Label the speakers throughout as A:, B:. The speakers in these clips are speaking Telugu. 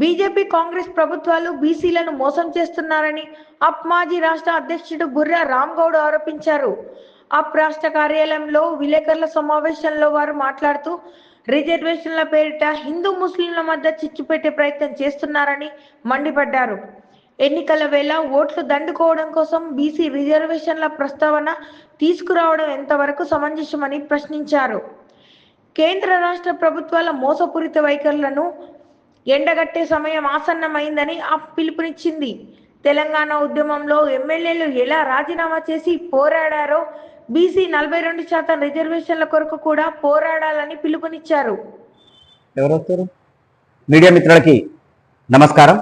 A: బీజేపీ కాంగ్రెస్ ప్రభుత్వాలు బీసీలను మోసం చేస్తున్నారని అప్ మాజీ రాష్ట్ర అధ్యక్షుడు బుర్రా రామ్ గౌడ్ ఆరోపించారు. అప్ రాష్ట్ర కార్యాలయంలో విలేకరుల సమావేశంలో వారు మాట్లాడుతూ రిజర్వేషన్ల పేరిట హిందూ ముస్లింల మధ్య చిచ్చు పెట్టే ప్రయత్నం చేస్తున్నారని మండిపడ్డారు. ఎన్నికల వేళ ఓట్లు దండుకోవడం కోసం బీసీ రిజర్వేషన్ల ప్రస్తావన తీసుకురావడం ఎంతవరకు సమంజసమని ప్రశ్నించారు. కేంద్ర రాష్ట్ర ప్రభుత్వాల మోసపూరిత వైఖరులను ఎండగట్టే సమయం ఆసన్నమైందని ఆ పిలుపునిచ్చింది. తెలంగాణ ఉద్యమంలో ఎమ్మెల్యేలు ఎలా రాజీనామా చేసి పోరాడారో బీసీ నలభై రెండు శాతం రిజర్వేషన్ల కొరకు కూడా పోరాడాలని పిలుపునిచ్చారు.
B: ఎవరు మీడియా మిత్రులకి నమస్కారం.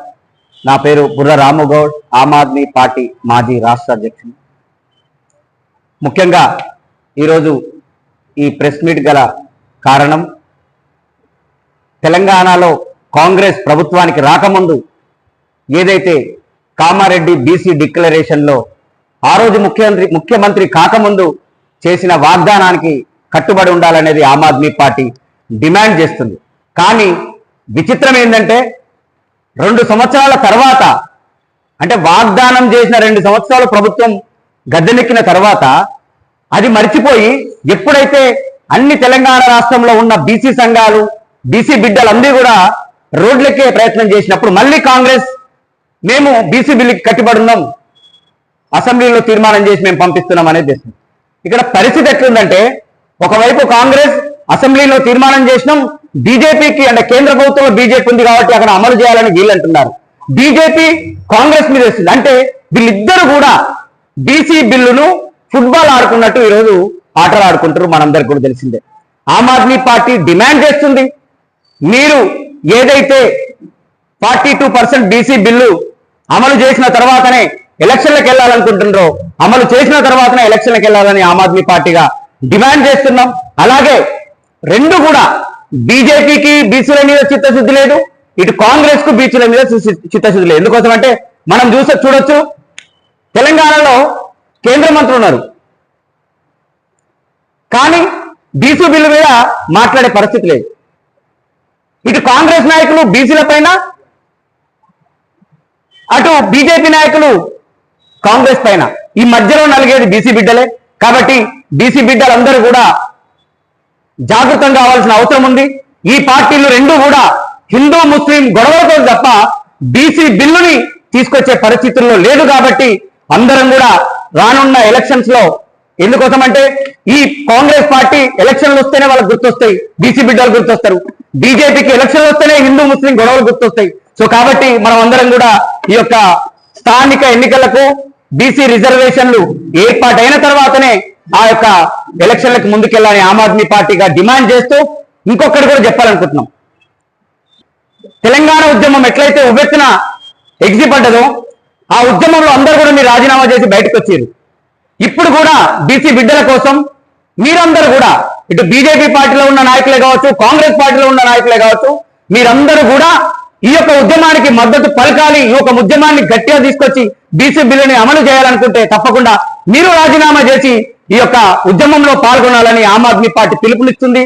B: నా పేరు బుర్ర రాముగౌడ్ ఆమ్ ఆద్మీ పార్టీ మాజీ రాష్ట్ర అధ్యక్షుడు. ముఖ్యంగా ఈరోజు ఈ ప్రెస్ మీట్ గల కారణం తెలంగాణలో కాంగ్రెస్ ప్రభుత్వానికి రాకముందు ఏదైతే కామారెడ్డి బీసీ డిక్లరేషన్లో ఆ రోజు ముఖ్యమంత్రి ముఖ్యమంత్రి కాకముందు చేసిన వాగ్దానానికి కట్టుబడి ఉండాలనేది ఆమ్ ఆద్మీ పార్టీ డిమాండ్ చేస్తుంది. కానీ విచిత్రం ఏంటంటే రెండు సంవత్సరాల తర్వాత అంటే వాగ్దానం చేసిన రెండు సంవత్సరాలు ప్రభుత్వం గద్దెనెక్కిన తర్వాత అది మర్చిపోయి ఎప్పుడైతే అన్ని తెలంగాణ రాష్ట్రంలో ఉన్న బీసీ సంఘాలు బీసీ బిడ్డలందరూ కూడా రోడ్లెక్కే ప్రయత్నం చేసినప్పుడు మళ్ళీ కాంగ్రెస్ మేము బీసీ బిల్లుకి కట్టుబడి ఉన్నాం అసెంబ్లీలో తీర్మానం చేసి మేము పంపిస్తున్నాం అనేది చేస్తుంది ఇక్కడ పరిస్థితి ఎట్లుందంటే ఒకవైపు కాంగ్రెస్ అసెంబ్లీలో తీర్మానం చేసినాం బీజేపీకి అంటే కేంద్ర ప్రభుత్వంలో బీజేపీ ఉంది కాబట్టి అక్కడ అమలు చేయాలని వీళ్ళు అంటున్నారు బీజేపీ కాంగ్రెస్ మీద వేస్తుంది అంటే వీళ్ళిద్దరు కూడా బీసీ బిల్లును ఫుట్బాల్ ఆడుకున్నట్టు ఈరోజు ఆటలు ఆడుకుంటారు మనందరికి కూడా తెలిసిందే. ఆమ్ ఆద్మీ పార్టీ డిమాండ్ చేస్తుంది. మీరు ఏదైతే forty two percent BC bill అమలు చేసిన తర్వాతనే ఎలక్షన్లకు వెళ్ళాలనుకుంటున్నారో అమలు చేసిన తర్వాతనే ఎలక్షన్లకు వెళ్ళాలని ఆమ్ ఆద్మీ పార్టీగా డిమాండ్ చేస్తున్నాం. అలాగే రెండు కూడా బీజేపీకి బీసీల మీద చిత్తశుద్ధి లేదు ఇటు కాంగ్రెస్కు బీసీల మీద చి- చిత్తశుద్ధి లేదు. ఎందుకోసం అంటే మనం చూస చూడొచ్చు తెలంగాణలో కేంద్ర మంత్రులు ఉన్నారు. కానీ బీసీ బిల్లు మీద మాట్లాడే పరిస్థితి లేదు. ఇటు కాంగ్రెస్ నాయకులు బీసీల పైన అటు బీజేపీ నాయకులు కాంగ్రెస్ పైన. ఈ మధ్యలో నలిగేది బీసీ బిడ్డలే. కాబట్టి బీసీ బిడ్డలందరూ కూడా జాగృతం కావాల్సిన అవసరం ఉంది. ఈ పార్టీలు రెండు కూడా హిందూ ముస్లిం గొడవలతో తప్ప బీసీ బిల్లుని తీసుకొచ్చే పరిస్థితుల్లో లేదు కాబట్టి అందరం కూడా రానున్న ఎలక్షన్స్లో ఎందుకోసం అంటే ఈ కాంగ్రెస్ పార్టీ ఎలక్షన్లు వస్తేనే వాళ్ళకి గుర్తొస్తాయి. బీసీ బిడ్డలు గుర్తొస్తారు. బీజేపీకి ఎలక్షన్లు వస్తేనే హిందూ ముస్లిం గొడవలు గుర్తొస్తాయి. సో కాబట్టి మనం అందరం కూడా ఈ యొక్క స్థానిక ఎన్నికలకు బీసీ రిజర్వేషన్లు ఏర్పాటైన తర్వాతనే ఆ యొక్క ఎలక్షన్లకు ముందుకెళ్ళాలని ఆమ్ ఆద్మీ పార్టీగా డిమాండ్ చేస్తూ ఇంకొకటి కూడా చెప్పాలనుకుంటున్నాం. తెలంగాణ ఉద్యమం ఎట్లయితే ఉవ్వెత్తున ఎగ్జిబడ్డదో ఆ ఉద్యమంలో అందరూ కూడా మీరు రాజీనామా చేసి బయటకు వచ్చారు ఇప్పుడు కూడా బీసీ బిడ్డల కోసం మీరందరూ కూడా ఇటు బీజేపీ పార్టీలో ఉన్న నాయకులే కావచ్చు కాంగ్రెస్ పార్టీలో ఉన్న నాయకులే కావచ్చు మీరందరూ కూడా ఈ యొక్క ఉద్యమానికి మద్దతు పలకాలి ఈ యొక్క ఉద్యమాన్ని గట్టిగా తీసుకొచ్చి బీసీ బిల్లుని అమలు చేయాలనుకుంటే తప్పకుండా మీరు రాజీనామా చేసి ఈ యొక్క ఉద్యమంలో పాల్గొనాలని ఆమ్ ఆద్మీ పార్టీ పిలుపునిస్తుంది.